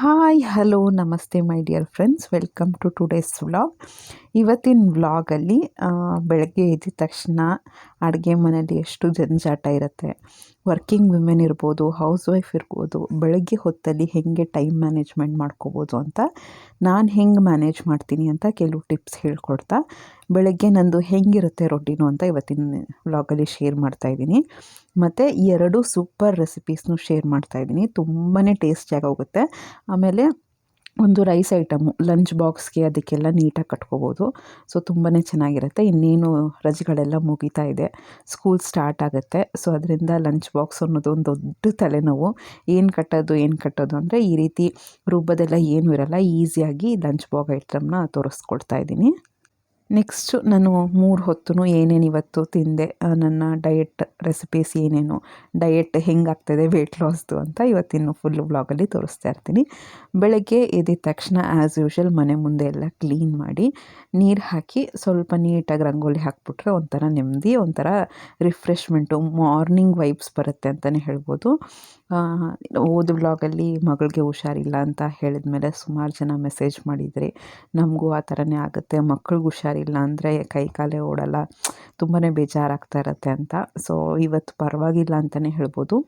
Hi hello ನಮಸ್ತೆ my dear friends welcome to today's vlog ಇವತ್ತಿನ ವ್ಲಾಗಲ್ಲಿ ಬೆಳಗ್ಗೆ ಎದ್ದ ತಕ್ಷಣ ಅಡುಗೆ ಮನೆಯಲ್ಲಿ ಎಷ್ಟು ಜಂಜಾಟ ಇರುತ್ತೆ. ವರ್ಕಿಂಗ್ ವಿಮೆನ್ ಇರ್ಬೋದು ಹೌಸ್ ವೈಫ್ ಇರ್ಬೋದು, ಬೆಳಗ್ಗೆ ಹೊತ್ತಲ್ಲಿ ಹೇಗೆ ಟೈಮ್ ಮ್ಯಾನೇಜ್ಮೆಂಟ್ ಮಾಡ್ಕೋಬೋದು ಅಂತ ನಾನು ಹೆಂಗೆ ಮ್ಯಾನೇಜ್ ಮಾಡ್ತೀನಿ ಅಂತ ಕೆಲವು ಟಿಪ್ಸ್ ಹೇಳ್ಕೊಡ್ತಾ, ಬೆಳಗ್ಗೆ ನಂದು ಹೆಂಗಿರುತ್ತೆ ರೊಟ್ಟಿನೂ ಅಂತ ಇವತ್ತಿನ ವ್ಲಾಗಲ್ಲಿ ಶೇರ್ ಮಾಡ್ತಾಯಿದ್ದೀನಿ ಮತ್ತು ಎರಡು ಸೂಪರ್ ರೆಸಿಪೀಸ್ನು ಶೇರ್ ಮಾಡ್ತಾಯಿದ್ದೀನಿ ತುಂಬಾ ಟೇಸ್ಟಿಯಾಗಿ ಹೋಗುತ್ತೆ. ಆಮೇಲೆ ಒಂದು ರೈಸ್ ಐಟಮು, ಲಂಚ್ ಬಾಕ್ಸ್ಗೆ ಅದಕ್ಕೆಲ್ಲ ನೀಟಾಗಿ ಕಟ್ಕೋಬೋದು. ಸೊ ತುಂಬಾ ಚೆನ್ನಾಗಿರುತ್ತೆ. ಇನ್ನೇನು ರಜೆಗಳೆಲ್ಲ ಮುಗಿತಾ ಇದೆ. ಸ್ಕೂಲ್ ಸ್ಟಾರ್ಟ್ ಆಗುತ್ತೆ. ಸೊ, ಅದರಿಂದ ಲಂಚ್ ಬಾಕ್ಸ್ ಅನ್ನೋದು ಒಂದು ದೊಡ್ಡ ತಲೆನೋವು. ಏನು ಕಟ್ಟೋದು ಏನು ಕಟ್ಟೋದು ಅಂದರೆ ಈ ರೀತಿ ರೂಪದೆಲ್ಲ ಏನೂ ಇರಲ್ಲ, ಈಸಿಯಾಗಿ ಲಂಚ್ ಬಾಕ್ ಐಟಮ್ನ ತೋರಿಸ್ಕೊಡ್ತಾ ಇದ್ದೀನಿ. ನೆಕ್ಸ್ಟು ನಾನು ಮೂರು ಹೊತ್ತು ಏನೇನು ಇವತ್ತು ತಿಂದೆ ನನ್ನ ಡಯೆಟ್ ರೆಸಿಪೀಸ್ ಏನೇನು, ಡಯೆಟ್ ಹೆಂಗಾಗ್ತದೆ ವೆಯ್ಟ್ ಲಾಸ್ದು ಅಂತ ಇವತ್ತಿನ್ನು ಫುಲ್ ವ್ಲಾಗಲ್ಲಿ ತೋರಿಸ್ತಾ ಇರ್ತೀನಿ. ಬೆಳಗ್ಗೆ ಎದ್ದಿದ ತಕ್ಷಣ ಆ್ಯಸ್ ಯೂಶುವಲ್ ಮನೆ ಮುಂದೆ ಎಲ್ಲ ಕ್ಲೀನ್ ಮಾಡಿ, ನೀರು ಹಾಕಿ ಸ್ವಲ್ಪ ನೀಟಾಗಿ ರಂಗೋಲಿ ಹಾಕ್ಬಿಟ್ರೆ ಒಂಥರ ನೆಮ್ಮದಿ, ಒಂಥರ ರಿಫ್ರೆಶ್ಮೆಂಟು ಮಾರ್ನಿಂಗ್ ವೈಬ್ಸ್ ಬರುತ್ತೆ ಅಂತಲೇ ಹೇಳ್ಬೋದು. ಓದು ವ್ಲಾಗಲ್ಲಿ ಮಗಳಿಗೆ ಹುಷಾರಿಲ್ಲ ಅಂತ ಹೇಳಿದ ಮೇಲೆ ಸುಮಾರು ಜನ ಮೆಸೇಜ್ ಮಾಡಿದರೆ, ನಮಗೂ ಆ ಥರನೇ ಆಗುತ್ತೆ, ಮಕ್ಳಿಗೆ ಹುಷಾರಿಲ್ಲ ಅಂದರೆ ಕೈ ಕಾಲೇ ಓಡಲ್ಲ ತುಂಬಾ ಬೇಜಾರಾಗ್ತಾ ಇರತ್ತೆ ಅಂತ. ಸೊ ಇವತ್ತು ಪರವಾಗಿಲ್ಲ ಅಂತಲೇ ಹೇಳ್ಬೋದು.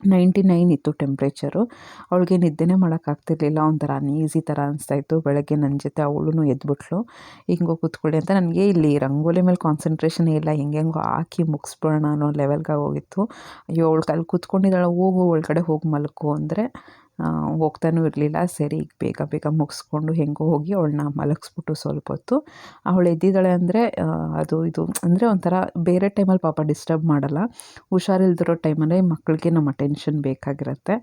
ನೈಂಟಿ ನೈನ್ ಇತ್ತು ಟೆಂಪ್ರೇಚರು ಅವಳಿಗೆ ನಿದ್ದೆನೇ ಮಾಡೋಕ್ಕಾಗ್ತಿರ್ಲಿಲ್ಲ ಒಂಥರ ಅನ್ಈಸಿ ಥರ ಅನಿಸ್ತಾಯಿತ್ತು ಬೆಳಗ್ಗೆ ನನ್ನ ಜೊತೆ ಅವಳು ಎದ್ಬಿಟ್ಲು. ಹಿಂಗೋ ಕೂತ್ಕೊಳ್ಳಿ ಅಂತ ನನಗೆ ಇಲ್ಲಿ ರಂಗೋಲಿ ಮೇಲೆ ಕಾನ್ಸಂಟ್ರೇಷನ್ ಇಲ್ಲ ಹೆಂಗೆಂಗೋ ಹಾಕಿ ಮುಗಿಸ್ಬಿಡೋಣ ಅನ್ನೋ ಲೆವೆಲ್ಗೆ ಹೋಗಿತ್ತು ಅಯ್ಯೋ, ಅವಳು ಅಲ್ಲಿ ಕೂತ್ಕೊಂಡಿದ್ದಾಳೆ, ಹೋಗು, ಒಳಗಡೆ ಹೋಗಿ ಮಲ್ಕು ಅಂದರೆ ಹೋಗ್ತಾನೂ ಇರಲಿಲ್ಲ. ಸರಿ, ಈಗ ಬೇಗ ಬೇಗ ಮುಗಿಸ್ಕೊಂಡು ಹೆಂಗೋ ಹೋಗಿ ಅವಳನ್ನ ಮಲಗಿಸ್ಬಿಟ್ಟು ಸ್ವಲ್ಪ ಹೊತ್ತು. ಅವಳು ಎದ್ದಿದ್ದಾಳೆ ಅಂದರೆ ಅದು ಇದು ಅಂದರೆ ಒಂಥರ ಬೇರೆ ಟೈಮಲ್ಲಿ ಪಾಪ ಡಿಸ್ಟರ್ಬ್ ಮಾಡಲ್ಲ. ಹುಷಾರಿಲ್ದಿರೋ ಟೈಮಲ್ಲೇ ಮಕ್ಕಳಿಗೆ ನಮ್ಮ ಅಟೆನ್ಷನ್ ಬೇಕಾಗಿರುತ್ತೆ.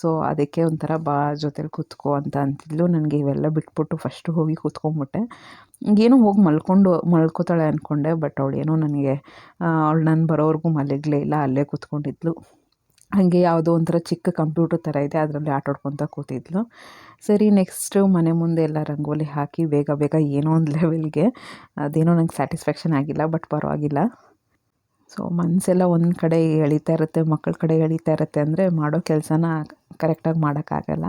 ಸೊ, ಅದಕ್ಕೆ ಒಂಥರ ಬಾ, ಜೊತೆಲಿ ಕೂತ್ಕೋ ಅಂತ ಅಂತಿದ್ಲು. ನನಗೆ ಇವೆಲ್ಲ ಬಿಟ್ಬಿಟ್ಟು ಫಸ್ಟು ಹೋಗಿ ಕೂತ್ಕೊಂಡ್ಬಿಟ್ಟೆ ಏನೋ ಹೋಗಿ ಮಲ್ಕೊಂಡು, ಮಲ್ಕೋತಾಳೆ ಅಂದ್ಕೊಂಡೆ ಬಟ್ ಅವಳೇನೋ ನನಗೆ ಅವಳು ನಾನು ಬರೋವರೆಗೂ ಮಲಗಲೇ ಇಲ್ಲ. ಅಲ್ಲೇ ಕೂತ್ಕೊಂಡಿದ್ಲು. ಹಾಗೆ ಯಾವುದೋ ಒಂಥರ ಚಿಕ್ಕ ಕಂಪ್ಯೂಟರ್ ಥರ ಇದೆ, ಅದರಲ್ಲಿ ಆಟಾಡ್ಕೊತ ಕೂತಿದ್ಲು. ಸರಿ ನೆಕ್ಸ್ಟು ಮನೆ ಮುಂದೆ ಎಲ್ಲ ರಂಗೋಲಿ ಹಾಕಿ ಬೇಗ ಬೇಗ ಏನೋ ಒಂದು ಲೆವೆಲ್ಗೆ ಅದೇನೋ ನಂಗೆ ಸ್ಯಾಟಿಸ್ಫ್ಯಾಕ್ಷನ್ ಆಗಿಲ್ಲ ಬಟ್ ಪರವಾಗಿಲ್ಲ. ಸೊ ಮನಸ್ಸೆಲ್ಲ ಒಂದು ಕಡೆ ಎಳಿತಾ ಇರುತ್ತೆ ಮಕ್ಕಳ ಕಡೆ ಎಳಿತಾ ಇರುತ್ತೆ ಅಂದರೆ ಮಾಡೋ ಕೆಲಸನ ಕರೆಕ್ಟಾಗಿ ಮಾಡೋಕ್ಕಾಗಲ್ಲ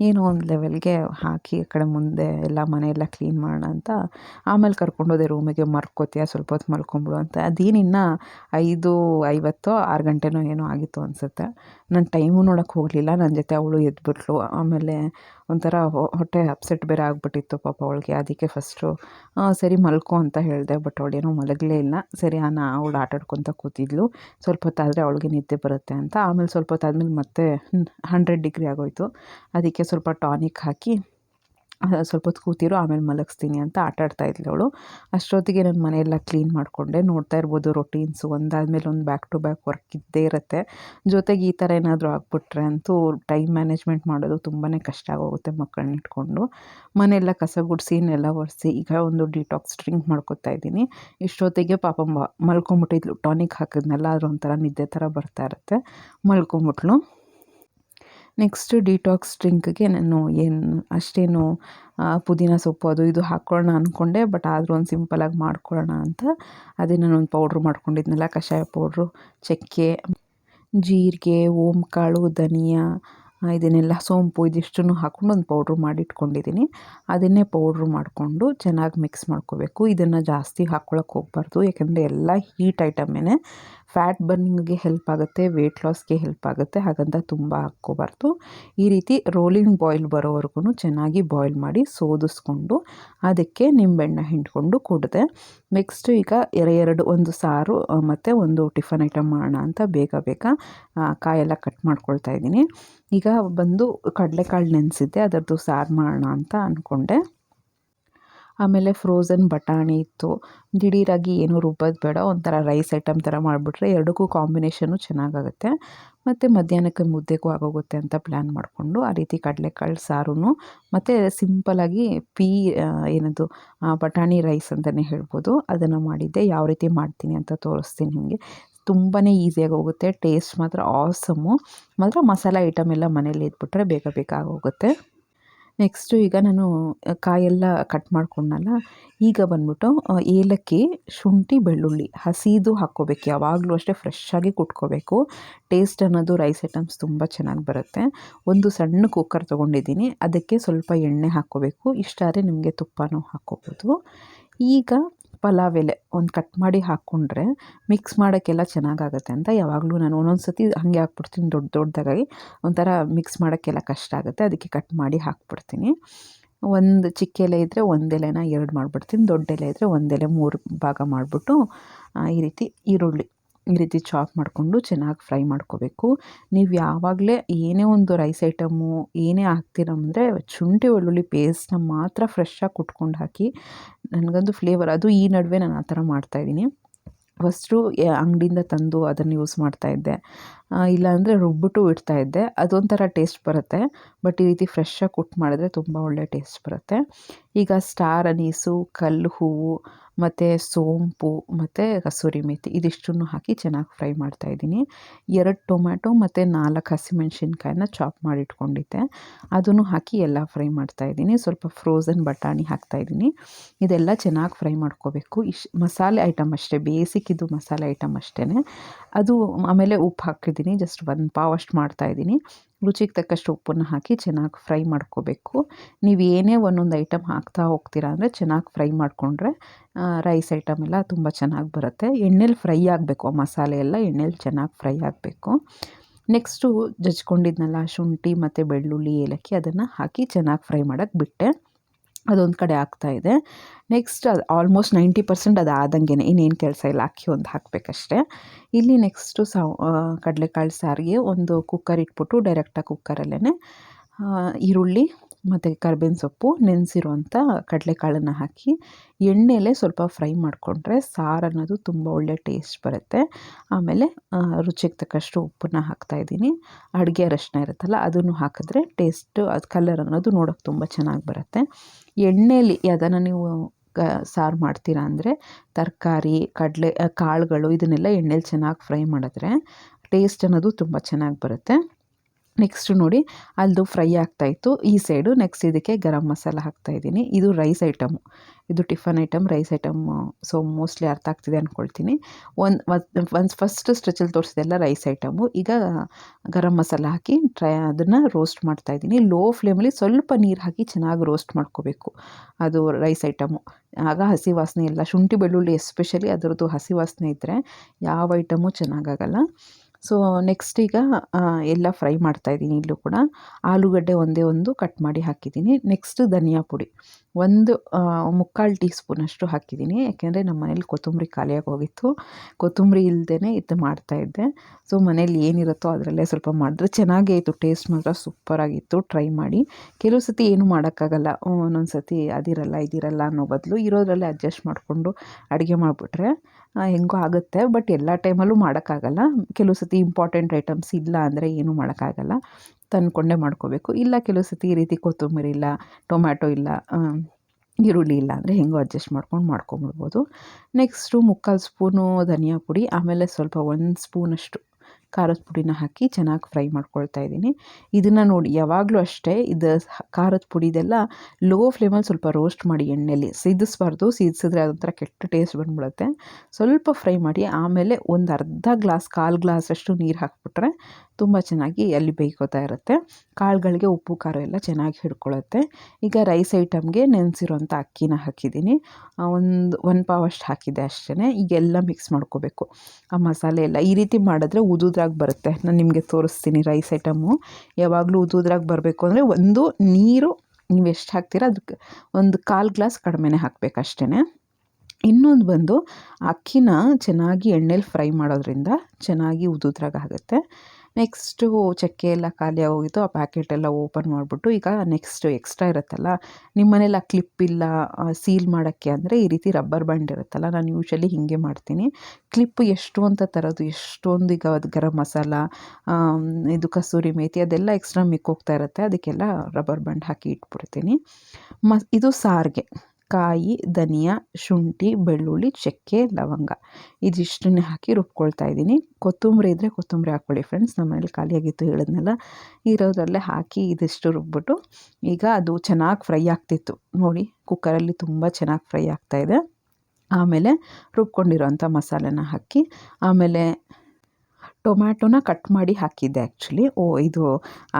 ಏನೋ ಒಂದು ಲೆವೆಲ್ಗೆ ಹಾಕಿ ಆ ಕಡೆ ಮುಂದೆ ಎಲ್ಲ ಮನೆಯೆಲ್ಲ ಕ್ಲೀನ್ ಮಾಡೋಣ ಅಂತ ಆಮೇಲೆ ಕರ್ಕೊಂಡೋದೆ ರೂಮಿಗೆ ಮರ್ಕೋತೀಯ ಸ್ವಲ್ಪ ಹೊತ್ತು ಮಲ್ಕೊಂಬಿಡು ಅಂತ. ಅದೇನಿನ್ನ ಐದು, ಐವತ್ತೋ ಆರು ಗಂಟೆನೋ ಏನೋ ಆಗಿತ್ತು ಅನಿಸುತ್ತೆ. ನಾನು ಟೈಮು ನೋಡೋಕ್ಕೆ ಹೋಗಲಿಲ್ಲ. ನನ್ನ ಜೊತೆ ಅವಳು ಎದ್ಬಿಟ್ಲು ಆಮೇಲೆ ಒಂಥರ ಹೊಟ್ಟೆ ಅಪ್ಸೆಟ್ ಬೇರೆ ಆಗಿಬಿಟ್ಟಿತ್ತು ಪಾಪ ಅವಳಿಗೆ. ಅದಕ್ಕೆ ಫಸ್ಟು ಸರಿ ಮಲ್ಕೋ ಅಂತ ಹೇಳಿದೆ ಬಟ್ ಅವಳೇನೋ ಮಲಗಲೇ ಇಲ್ಲ. ಸರಿ ನಾ ಅವಳು ಆಟಾಡ್ಕೊತ ಕೂತಿದ್ಲು. ಸ್ವಲ್ಪ ಹೊತ್ತಾದರೆ ಅವಳಿಗೆ ನಿದ್ದೆ ಬರುತ್ತೆ ಅಂತ. ಆಮೇಲೆ ಸ್ವಲ್ಪ ಹೊತ್ತಾದ್ಮೇಲೆ ಮತ್ತೆ ಹಂಡ್ರೆಡ್ ಡಿಗ್ರಿ ಆಗೋಯಿತು. ಅದಕ್ಕೆ ಸ್ವಲ್ಪ ಟಾನಿಕ್ ಹಾಕಿ ಸ್ವಲ್ಪ ಹೊತ್ತು ಕೂತಿರು, ಆಮೇಲೆ ಮಲಗಿಸ್ತೀನಿ ಅಂತ ಆಟ ಆಡ್ತಾ ಇದ್ಲು ಅವಳು. ಅಷ್ಟೊತ್ತಿಗೆ ನನ್ನ ಮನೆಯೆಲ್ಲ ಕ್ಲೀನ್ ಮಾಡಿಕೊಂಡೆ. ನೋಡ್ತಾ ಇರ್ಬೋದು ರೊಟೀನ್ಸ್ ಒಂದಾದಮೇಲೆ ಒಂದು ಬ್ಯಾಕ್ ಟು ಬ್ಯಾಕ್ ವರ್ಕ್ ಇದ್ದೇ ಇರುತ್ತೆ. ಜೊತೆಗೆ ಈ ಥರ ಏನಾದರೂ ಆಗಿಬಿಟ್ರೆ ಅಂತೂ ಟೈಮ್ ಮ್ಯಾನೇಜ್ಮೆಂಟ್ ಮಾಡೋದು ತುಂಬಾ ಕಷ್ಟ ಆಗೋಗುತ್ತೆ ಮಕ್ಕಳನ್ನ ಇಟ್ಕೊಂಡು. ಮನೆಯೆಲ್ಲ ಕಸ ಗುಡಿಸಿ ಎಲ್ಲ ಒರೆಸಿ, ಈಗ ಒಂದು ಡಿಟಾಕ್ಸ್ ಡ್ರಿಂಕ್ ಮಾಡ್ಕೊತಾ ಇದ್ದೀನಿ. ಇಷ್ಟೊತ್ತಿಗೆ ಪಾಪ ಮಲ್ಕೊಂಬಿಟ್ಟಿದ್ಲು ಟಾನಿಕ್ ಹಾಕಿದ್ನೆಲ್ಲ ಅದ್ರ ಒಂಥರ ನಿದ್ದೆ ಥರ ಬರ್ತಾ ಇರುತ್ತೆ. ಮಲ್ಕೊಂಬಿಟ್ಲು ನೆಕ್ಸ್ಟ್ ಡಿಟಾಕ್ಸ್ ಡ್ರಿಂಕ್ಗೆ ನಾನು ಏನು, ಅಷ್ಟೇನು ಪುದೀನ ಸೊಪ್ಪು ಅದು ಇದು ಹಾಕ್ಕೊಳ್ಳೋಣ ಅಂದ್ಕೊಂಡೆ ಬಟ್ ಆದರೂ ಒಂದು ಸಿಂಪಲಾಗಿ ಮಾಡ್ಕೊಳ್ಳೋಣ ಅಂತ. ಅದೇ ನಾನೊಂದು ಪೌಡ್ರ್ ಮಾಡ್ಕೊಂಡಿದ್ನಲ್ಲ, ಕಷಾಯ ಪೌಡ್ರು, ಚಕ್ಕೆ, ಜೀರಿಗೆ, ಓಂಕಾಳು, ಧನಿಯಾ ಇದನ್ನೆಲ್ಲ ಸೋಂಪು ಇದಿಷ್ಟನ್ನು ಹಾಕ್ಕೊಂಡು ಒಂದು ಪೌಡ್ರ್ ಮಾಡಿಟ್ಕೊಂಡಿದ್ದೀನಿ. ಅದನ್ನೇ ಪೌಡ್ರು ಮಾಡಿಕೊಂಡು ಚೆನ್ನಾಗಿ ಮಿಕ್ಸ್ ಮಾಡ್ಕೋಬೇಕು. ಇದನ್ನು ಜಾಸ್ತಿ ಹಾಕ್ಕೊಳಕ್ಕೆ ಹೋಗಬಾರ್ದು, ಯಾಕೆಂದರೆ ಎಲ್ಲ ಹೀಟ್ ಐಟಮೇನೆ ಫ್ಯಾಟ್ ಬರ್ನಿಂಗ್ಗೆ ಹೆಲ್ಪ್ ಆಗುತ್ತೆ ವೆಯ್ಟ್ ಲಾಸ್ಗೆ ಹೆಲ್ಪ್ ಆಗುತ್ತೆ, ಹಾಗಂತ ತುಂಬ ಹಾಕ್ಕೋಬಾರ್ದು. ಈ ರೀತಿ ರೋಲಿಂಗ್ ಬಾಯ್ಲ್ ಬರೋವರೆಗೂ ಚೆನ್ನಾಗಿ ಬಾಯ್ಲ್ ಮಾಡಿ ಸೋದಿಸ್ಕೊಂಡು ಅದಕ್ಕೆ ನಿಂಬೆಣ್ಣೆ ಹಿಂಡ್ಕೊಂಡು ಕುಡಿದೆ. ನೆಕ್ಸ್ಟು ಈಗ ಎರಡು, ಒಂದು ಸಾರು ಮತ್ತು ಒಂದು ಟಿಫನ್ ಐಟಮ್ ಮಾಡೋಣ ಅಂತ ಬೇಗ ಬೇಗ ಕಾಯೆಲ್ಲ ಕಟ್ ಮಾಡ್ಕೊಳ್ತಾ ಇದ್ದೀನಿ. ಈಗ ಬಂದು ಕಡಲೆಕಾಳು ನೆನೆಸಿದ್ದೆ ಅದರದ್ದು ಸಾರು ಮಾಡೋಣ ಅಂತ ಅಂದ್ಕೊಂಡೆ ಆಮೇಲೆ ಫ್ರೋಝನ್ ಬಟಾಣಿ ಇತ್ತು. ದಿಢೀರಾಗಿ ಏನು ರುಬ್ಬೋದು ಬೇಡ, ಒಂಥರ ರೈಸ್ ಐಟಮ್ ಥರ ಮಾಡಿಬಿಟ್ರೆ ಎರಡಕ್ಕೂ ಕಾಂಬಿನೇಷನು ಚೆನ್ನಾಗಾಗುತ್ತೆ. ಮತ್ತು ಮಧ್ಯಾಹ್ನಕ್ಕೆ ಮುದ್ದೆಗೂ ಆಗೋಗುತ್ತೆ ಅಂತ ಪ್ಲ್ಯಾನ್ ಮಾಡಿಕೊಂಡು ಆ ರೀತಿ ಕಡಲೆಕಾಳು ಸಾರು ಮತ್ತು ಸಿಂಪಲಾಗಿ ಪೀ ಏನದು ಬಟಾಣಿ ರೈಸ್ ಅಂತಲೇ ಹೇಳ್ಬೋದು. ಅದನ್ನು ಮಾಡಿದ್ದೆ, ಯಾವ ರೀತಿ ಮಾಡ್ತೀನಿ ಅಂತ ತೋರಿಸ್ತೀನಿ ನಿಮಗೆ. ತುಂಬಾ ಈಸಿಯಾಗಿ ಹೋಗುತ್ತೆ ಟೇಸ್ಟ್ ಮಾತ್ರ ಆಸಮ್ಮು ಮಾತ್ರ ಮಸಾಲೆ ಐಟಮ್ ಎಲ್ಲ ಮನೇಲಿ ಇದ್ಬಿಟ್ರೆ ಬೇಗ ಬೇಗ ಆಗೋಗುತ್ತೆ. ನೆಕ್ಸ್ಟು ಈಗ ನಾನು ಕಾಯೆಲ್ಲ ಕಟ್ ಮಾಡ್ಕೊಂಡಲ್ಲ ಈಗ ಬಂದ್ಬಿಟ್ಟು ಏಲಕ್ಕಿ, ಶುಂಠಿ, ಬೆಳ್ಳುಳ್ಳಿ ಹಸಿದು ಹಾಕ್ಕೋಬೇಕು. ಯಾವಾಗಲೂ ಅಷ್ಟೇ ಫ್ರೆಶ್ಶಾಗಿ ಕುಟ್ಕೋಬೇಕು. ಟೇಸ್ಟ್ ಅನ್ನೋದು ರೈಸ್ ಐಟಮ್ಸ್ ತುಂಬ ಚೆನ್ನಾಗಿ ಬರುತ್ತೆ. ಒಂದು ಸಣ್ಣ ಕುಕ್ಕರ್ ತೊಗೊಂಡಿದ್ದೀನಿ. ಅದಕ್ಕೆ ಸ್ವಲ್ಪ ಎಣ್ಣೆ ಹಾಕ್ಕೋಬೇಕು. ಇಷ್ಟ ಆದರೆ ನಿಮಗೆ ತುಪ್ಪನೂ ಹಾಕ್ಕೋಬೋದು. ಈಗ ಪಲಾವ್ ಎಲೆ ಒಂದು ಕಟ್ ಮಾಡಿ ಹಾಕ್ಕೊಂಡ್ರೆ ಮಿಕ್ಸ್ ಮಾಡೋಕ್ಕೆಲ್ಲ ಚೆನ್ನಾಗಾಗುತ್ತೆ ಅಂತ ಯಾವಾಗಲೂ ನಾನು ಒಂದೊಂದು ಸತಿ ಹಾಗೆ ಹಾಕ್ಬಿಡ್ತೀನಿ ದೊಡ್ಡ ದೊಡ್ಡದಾಗಿ. ಒಂಥರ ಮಿಕ್ಸ್ ಮಾಡೋಕ್ಕೆಲ್ಲ ಕಷ್ಟ ಆಗುತ್ತೆ, ಅದಕ್ಕೆ ಕಟ್ ಮಾಡಿ ಹಾಕ್ಬಿಡ್ತೀನಿ. ಒಂದು ಚಿಕ್ಕ ಎಲೆ ಇದ್ದರೆ ಒಂದೆಲೆನ ಎರಡು ಮಾಡಿಬಿಡ್ತೀನಿ, ದೊಡ್ಡ ಎಲೆ ಇದ್ದರೆ ಒಂದೆಲೆ ಮೂರು ಭಾಗ ಮಾಡಿಬಿಟ್ಟು ಈ ರೀತಿ ಈರುಳ್ಳಿ ಈ ರೀತಿ ಚಾಪ್ ಮಾಡಿಕೊಂಡು ಚೆನ್ನಾಗಿ ಫ್ರೈ ಮಾಡ್ಕೋಬೇಕು. ನೀವು ಯಾವಾಗಲೇ ಏನೇ ಒಂದು ರೈಸ್ ಐಟಮು ಏನೇ ಹಾಕ್ತೀರಂದರೆ ಶುಂಠಿ ಬೆಳ್ಳುಳ್ಳಿ ಪೇಸ್ಟನ್ನ ಮಾತ್ರ ಫ್ರೆಶ್ಶಾಗಿ ಕುಟ್ಕೊಂಡು ಹಾಕಿ ನನಗಂತೂ ಫ್ಲೇವರ್ ಅದು ಈ ನಡುವೆ ನಾನು ಆ ಥರ ಮಾಡ್ತಾಯಿದ್ದೀನಿ ಫಸ್ಟು ಅಂಗಡಿಯಿಂದ ತಂದು ಅದನ್ನು ಯೂಸ್ ಮಾಡ್ತಾಯಿದ್ದೆ ಇಲ್ಲಾಂದರೆ ರುಬ್ಬಿಟ್ಟು ಇಡ್ತಾಯಿದ್ದೆ. ಅದೊಂಥರ ಟೇಸ್ಟ್ ಬರುತ್ತೆ. ಬಟ್ ಈ ರೀತಿ ಫ್ರೆಶ್ಶಾಗಿ ಕುಟ್ ಮಾಡಿದ್ರೆ ತುಂಬ ಒಳ್ಳೆ ಟೇಸ್ಟ್ ಬರುತ್ತೆ. ಈಗ ಸ್ಟಾರ್ ಅನೀಸು, ಕಲ್ಲು ಹೂವು, ಮತ್ತು ಸೋಂಪು, ಮತ್ತು ಕಸೂರಿ ಮೇಥಿ ಇದಿಷ್ಟನ್ನು ಹಾಕಿ ಚೆನ್ನಾಗಿ ಫ್ರೈ ಮಾಡ್ತಾಯಿದ್ದೀನಿ. ಎರಡು ಟೊಮ್ಯಾಟೊ ಮತ್ತು ನಾಲ್ಕು ಹಸಿಮೆಣ್ಸಿನ್ಕಾಯನ್ನ ಚಾಪ್ ಮಾಡಿ ಇಟ್ಕೊಂಡಿದ್ದೆ ಅದನ್ನು ಹಾಕಿ ಎಲ್ಲ ಫ್ರೈ ಮಾಡ್ತಾಯಿದ್ದೀನಿ. ಸ್ವಲ್ಪ ಫ್ರೋಝನ್ ಬಟಾಣಿ ಹಾಕ್ತಾಯಿದ್ದೀನಿ. ಇದೆಲ್ಲ ಚೆನ್ನಾಗಿ ಫ್ರೈ ಮಾಡ್ಕೋಬೇಕು. ಇಶ್ ಮಸಾಲೆ ಐಟಮ್ ಅಷ್ಟೇ ಬೇಸಿಕ್ ಇದು ಮಸಾಲೆ ಐಟಮ್ ಅಷ್ಟೇ ಅದು ಆಮೇಲೆ ಉಪ್ಪು ಹಾಕಿದ್ದೀನಿ ಜಸ್ಟ್ ಒಂದು ಪಾವಷ್ಟು ಮಾಡ್ತಾಯಿದ್ದೀನಿ ರುಚಿಗೆ ತಕ್ಕಷ್ಟು ಉಪ್ಪನ್ನು ಹಾಕಿ ಚೆನ್ನಾಗಿ ಫ್ರೈ ಮಾಡ್ಕೋಬೇಕು. ನೀವು ಏನೇ ಒಂದೊಂದು ಐಟಮ್ ಹಾಕ್ತಾ ಹೋಗ್ತೀರಾ ಅಂದರೆ ಚೆನ್ನಾಗಿ ಫ್ರೈ ಮಾಡಿಕೊಂಡ್ರೆ ರೈಸ್ ಐಟಮ್ ಎಲ್ಲ ತುಂಬ ಚೆನ್ನಾಗಿ ಬರುತ್ತೆ. ಎಣ್ಣೆಲಿ ಫ್ರೈ ಆಗಬೇಕು. ಆ ಮಸಾಲೆ ಎಲ್ಲ ಎಣ್ಣೆಲಿ ಚೆನ್ನಾಗಿ ಫ್ರೈ ಆಗಬೇಕು. ನೆಕ್ಸ್ಟು ಜಜ್ಕೊಂಡಿದ್ನಲ್ಲ ಶುಂಠಿ ಮತ್ತು ಬೆಳ್ಳುಳ್ಳಿ ಏಲಕ್ಕಿ, ಅದನ್ನು ಹಾಕಿ ಚೆನ್ನಾಗಿ ಫ್ರೈ ಮಾಡೋಕ್ಕೆ ಬಿಟ್ಟೆ. ಅದೊಂದು ಕಡೆ ಆಗ್ತಾಯಿದೆ ನೆಕ್ಸ್ಟ್ ಅದು ಆಲ್ಮೋಸ್ಟ್ ನೈಂಟಿ ಪರ್ಸೆಂಟ್ ಅದು ಆದಂಗೆ ಇನ್ನೇನು ಕೆಲಸ ಇಲ್ಲ, ಅಕ್ಕಿ ಒಂದು ಹಾಕಬೇಕಷ್ಟೇ. ಇಲ್ಲಿ ನೆಕ್ಸ್ಟು ಸಾವ್ ಕಡಲೆಕಾಳು ಸಾರಿಗೆ ಒಂದು ಕುಕ್ಕರ್ ಇಟ್ಬಿಟ್ಟು ಡೈರೆಕ್ಟಾಗಿ ಕುಕ್ಕರಲ್ಲೇ ಈರುಳ್ಳಿ ಮತ್ತು ಕರ್ಬೇವಿನ ಸೊಪ್ಪು ನೆನೆಸಿರುವಂಥ ಕಡಲೆಕಾಳನ್ನು ಹಾಕಿ ಎಣ್ಣೆಯಲ್ಲೇ ಸ್ವಲ್ಪ ಫ್ರೈ ಮಾಡಿಕೊಂಡ್ರೆ ಸಾರು ಅನ್ನೋದು ತುಂಬ ಒಳ್ಳೆ ಟೇಸ್ಟ್ ಬರುತ್ತೆ. ಆಮೇಲೆ ರುಚಿಗೆ ತಕ್ಕಷ್ಟು ಉಪ್ಪನ್ನ ಹಾಕ್ತಾಯಿದ್ದೀನಿ ಅಡುಗೆ ಅರಶಿನ ಇರುತ್ತಲ್ಲ, ಅದನ್ನು ಹಾಕಿದ್ರೆ ಟೇಸ್ಟು, ಅದು ಕಲರ್ ಅನ್ನೋದು ನೋಡೋಕೆ ತುಂಬ ಚೆನ್ನಾಗಿ ಬರುತ್ತೆ. ಎಣ್ಣೆಯಲ್ಲಿ ಯಾವ್ದಾನ ನೀವು ಸಾರು ಮಾಡ್ತೀರಾ ಅಂದರೆ ತರಕಾರಿ, ಕಡಲೆ ಕಾಳುಗಳು ಇದನ್ನೆಲ್ಲ ಎಣ್ಣೆಲಿ ಚೆನ್ನಾಗಿ ಫ್ರೈ ಮಾಡಿದ್ರೆ ಟೇಸ್ಟ್ ಅನ್ನೋದು ತುಂಬ ಚೆನ್ನಾಗಿ ಬರುತ್ತೆ. ನೆಕ್ಸ್ಟು ನೋಡಿ ಅಲ್ಲದು ಫ್ರೈ ಆಗ್ತಾಯಿತ್ತು ಈ ಸೈಡು ನೆಕ್ಸ್ಟ್ ಇದಕ್ಕೆ ಗರಂ ಮಸಾಲ ಹಾಕ್ತಾಯಿದ್ದೀನಿ ಇದು ರೈಸ್ ಐಟಮು ಇದು tiffin item rice item so mostly ಅರ್ಥ ಆಗ್ತಿದೆ ಅಂದ್ಕೊಳ್ತೀನಿ ಒಂದು ಒಂದು ಫಸ್ಟ್ ಸ್ಟ್ರೆಚಲ್ಲಿ ತೋರಿಸಿದೆಲ್ಲ ರೈಸ್ ಐಟಮು ಈಗ ಗರಂ ಮಸಾಲ ಹಾಕಿ ಟ್ರೈ ಅದನ್ನು ರೋಸ್ಟ್ ಮಾಡ್ತಾಯಿದ್ದೀನಿ ಲೋ ಫ್ಲೇಮಲ್ಲಿ ಸ್ವಲ್ಪ ನೀರು ಹಾಕಿ ಚೆನ್ನಾಗಿ ರೋಸ್ಟ್ ಮಾಡ್ಕೋಬೇಕು. ಅದು ರೈಸ್ ಐಟಮು ಆಗ ಹಸಿ ವಾಸನೆ ಇಲ್ಲ. ಶುಂಠಿ ಬೆಳ್ಳುಳ್ಳಿ ಎಸ್ಪೆಷಲಿ ಅದರದ್ದು ಹಸಿ ವಾಸನೆ ಇದ್ದರೆ ಯಾವ ಐಟಮು ಚೆನ್ನಾಗಾಗಲ್ಲ ಸೊ ನೆಕ್ಸ್ಟ್ ಈಗ ಎಲ್ಲ ಫ್ರೈ ಮಾಡ್ತಾಯಿದ್ದೀನಿ ಇಲ್ಲೂ ಕೂಡ. ಆಲೂಗಡ್ಡೆ ಒಂದೇ ಒಂದು ಕಟ್ ಮಾಡಿ ಹಾಕಿದ್ದೀನಿ. ನೆಕ್ಸ್ಟ್ ಧನಿಯಾ ಪುಡಿ. ಒಂದು ಮುಕ್ಕಾಲು ಟೀ ಸ್ಪೂನಷ್ಟು ಹಾಕಿದ್ದೀನಿ. ಯಾಕೆಂದರೆ ನಮ್ಮ ಮನೇಲಿ ಕೊತ್ತಂಬರಿ ಖಾಲಿಯಾಗಿ ಹೋಗಿತ್ತು. ಕೊತ್ತಂಬರಿ ಇಲ್ಲದೇ ಇದು ಮಾಡ್ತಾಯಿದ್ದೆ ಸೊ ಮನೇಲಿ ಏನಿರುತ್ತೋ ಅದರಲ್ಲೇ ಸ್ವಲ್ಪ ಮಾಡಿದ್ರೆ ಚೆನ್ನಾಗೇ ಇತ್ತು. ಟೇಸ್ಟ್ ಮಾತ್ರ ಸೂಪರಾಗಿತ್ತು ಟ್ರೈ ಮಾಡಿ. ಕೆಲವು ಸತಿ ಏನು ಮಾಡೋಕ್ಕಾಗಲ್ಲ. ಒಂದೊಂದು ಸತಿ ಅದಿರಲ್ಲ, ಇದಿರಲ್ಲ ಅನ್ನೋ ಬದಲು ಇರೋದ್ರಲ್ಲೇ ಅಡ್ಜಸ್ಟ್ ಮಾಡಿಕೊಂಡು ಅಡುಗೆ ಮಾಡಿಬಿಟ್ರೆ ಹೆಂಗೋ ಆಗುತ್ತೆ. ಬಟ್ ಎಲ್ಲ ಟೈಮಲ್ಲೂ ಮಾಡೋಕ್ಕಾಗಲ್ಲ. ಕೆಲವು ಸತಿ ಇಂಪಾರ್ಟೆಂಟ್ ಐಟಮ್ಸ್ ಇಲ್ಲ ಅಂದರೆ ಏನೂ ಮಾಡೋಕ್ಕಾಗಲ್ಲ. ತಂದ್ಕೊಂಡೇ ಮಾಡ್ಕೋಬೇಕು. ಇಲ್ಲ ಕೆಲವು ಸತಿ ಈ ರೀತಿ ಕೊತ್ತಂಬರಿ ಇಲ್ಲ, ಟೊಮ್ಯಾಟೊ ಇಲ್ಲ ಈರುಳ್ಳಿ ಇಲ್ಲ ಅಂದರೆ ಹೆಂಗೋ ಅಡ್ಜಸ್ಟ್ ಮಾಡ್ಕೊಂಡು ಮಾಡ್ಕೊಂಬಿಡ್ಬೋದು. ನೆಕ್ಸ್ಟು ಮುಕ್ಕಾಲು ಸ್ಪೂನು ಧನಿಯಾ ಪುಡಿ. ಆಮೇಲೆ ಸ್ವಲ್ಪ ಒಂದು ಸ್ಪೂನಷ್ಟು ಖಾರದ ಪುಡಿನ ಹಾಕಿ ಚೆನ್ನಾಗಿ ಫ್ರೈ ಮಾಡ್ಕೊಳ್ತಾ ಇದ್ದೀನಿ. ಇದನ್ನು ನೋಡಿ ಯಾವಾಗಲೂ ಅಷ್ಟೇ ಇದು ಖಾರದ ಪುಡಿದೆಲ್ಲ ಲೋ ಫ್ಲೇಮಲ್ಲಿ ಸ್ವಲ್ಪ ರೋಸ್ಟ್ ಮಾಡಿ ಎಣ್ಣೆಯಲ್ಲಿ ಸಿದಿಸ್ಬಾರ್ದು, ಸಿದಿಸಿದ್ರೆ ಅದೊಂಥರ ಕೆಟ್ಟ ಟೇಸ್ಟ್ ಬಂದ್ಬಿಡುತ್ತೆ. ಸ್ವಲ್ಪ ಫ್ರೈ ಮಾಡಿ ಆಮೇಲೆ ಒಂದು ಅರ್ಧ ಗ್ಲಾಸ್, ಕಾಲು ಗ್ಲಾಸಷ್ಟು ನೀರು ಹಾಕ್ಬಿಟ್ರೆ ತುಂಬ ಚೆನ್ನಾಗಿ ಅಲ್ಲಿ ಬೇಯ್ಕೋತಾ ಇರುತ್ತೆ. ಕಾಳುಗಳಿಗೆ ಉಪ್ಪು, ಖಾರ ಎಲ್ಲ ಚೆನ್ನಾಗಿ ಹಿಡ್ಕೊಳ್ಳುತ್ತೆ ಈಗ ರೈಸ್ ಐಟಮ್ಗೆ ನೆನೆಸಿರೋಂಥ ಅಕ್ಕಿನ ಹಾಕಿದ್ದೀನಿ. ಒಂದು ಒಂದು ಅಷ್ಟು ಹಾಕಿದ್ದೆ ಅಷ್ಟೇ ಈಗೆಲ್ಲ ಮಿಕ್ಸ್ ಮಾಡ್ಕೋಬೇಕು. ಆ ಮಸಾಲೆ ಎಲ್ಲ ಈ ರೀತಿ ಮಾಡಿದ್ರೆ ಉದುದ್ರಾಗಿ ಬರುತ್ತೆ. ನಾನು ನಿಮಗೆ ತೋರಿಸ್ತೀನಿ ರೈಸ್ ಐಟಮು ಯಾವಾಗಲೂ ಉದುದ್ರಾಗಿ ಬರಬೇಕು ಅಂದರೆ ಒಂದು ನೀರು ನೀವು ಎಷ್ಟು ಹಾಕ್ತೀರ ಅದಕ್ಕೆ ಒಂದು ಕಾಲು ಗ್ಲಾಸ್ ಕಡಿಮೆನೇ ಹಾಕಬೇಕಷ್ಟೇ ಇನ್ನೊಂದು ಬಂದು ಅಕ್ಕಿನ ಚೆನ್ನಾಗಿ ಎಣ್ಣೆಲಿ ಫ್ರೈ ಮಾಡೋದ್ರಿಂದ ಚೆನ್ನಾಗಿ ಉದುದ್ರಾಗುತ್ತೆ ನೆಕ್ಸ್ಟು ಚಕ್ಕೆ ಎಲ್ಲ ಖಾಲಿ ಆಗೋಗಿತ್ತು, ಆ ಪ್ಯಾಕೆಟ್ ಎಲ್ಲ ಓಪನ್ ಮಾಡಿಬಿಟ್ಟು ಈಗ ನೆಕ್ಸ್ಟ್ ಎಕ್ಸ್ಟ್ರಾ ಇರುತ್ತಲ್ಲ ನಿಮ್ಮ ಮನೇಲಿ ಆ ಕ್ಲಿಪ್ ಇಲ್ಲ ಸೀಲ್ ಮಾಡೋಕ್ಕೆ ಅಂದರೆ ಈ ರೀತಿ ರಬ್ಬರ್ ಬ್ಯಾಂಡ್ ಇರುತ್ತಲ್ಲ, ನಾನು ಯೂಶ್ವಲಿ ಹೀಗೆ ಮಾಡ್ತೀನಿ. ಕ್ಲಿಪ್ ಎಷ್ಟು ಅಂತ ತರೋದು, ಎಷ್ಟೊಂದು ಈಗ ಅದು ಗರಂ ಮಸಾಲ ಇದು ಕಸೂರಿ ಮೇಥಿ ಅದೆಲ್ಲ ಎಕ್ಸ್ಟ್ರಾ ಮಿಕ್ಕೋಗ್ತಾ ಇರುತ್ತೆ, ಅದಕ್ಕೆಲ್ಲ ರಬ್ಬರ್ ಬ್ಯಾಂಡ್ ಹಾಕಿ ಇಟ್ಬಿಡ್ತೀನಿ. ಮ, ಇದು ಸಾರಿಗೆ. ಕಾಯಿ, ಧನಿಯಾ, ಶುಂಠಿ, ಬೆಳ್ಳುಳ್ಳಿ, ಚಕ್ಕೆ, ಲವಂಗ. ಇದಿಷ್ಟನ್ನೇ ಹಾಕಿ ರುಬ್ಕೊಳ್ತಾ ಇದ್ದೀನಿ. ಕೊತ್ತಂಬರಿ ಇದ್ದರೆ ಕೊತ್ತಂಬರಿ ಹಾಕ್ಕೊಳ್ಳಿ ಫ್ರೆಂಡ್ಸ್. ನಮ್ಮ ಮನೇಲಿ ಖಾಲಿಯಾಗಿತ್ತು ಹೇಳಿದ್ನಲ್ಲ. ಇರೋದ್ರಲ್ಲೇ ಹಾಕಿ ಇದಿಷ್ಟು ರುಬ್ಬಿಟ್ಟು ಈಗ ಅದು ಚೆನ್ನಾಗಿ ಫ್ರೈ ಆಗ್ತಿತ್ತು. ನೋಡಿ, ಕುಕ್ಕರಲ್ಲಿ ತುಂಬ ಚೆನ್ನಾಗಿ ಫ್ರೈ ಆಗ್ತಾಯಿದೆ ಆಮೇಲೆ ರುಬ್ಕೊಂಡಿರೋಂಥ ಮಸಾಲೆನ ಹಾಕಿ ಆಮೇಲೆ ಟೊಮ್ಯಾಟೊನ ಕಟ್ ಮಾಡಿ ಹಾಕಿದ್ದೆ ಆ್ಯಕ್ಚುಲಿ ಓ, ಇದು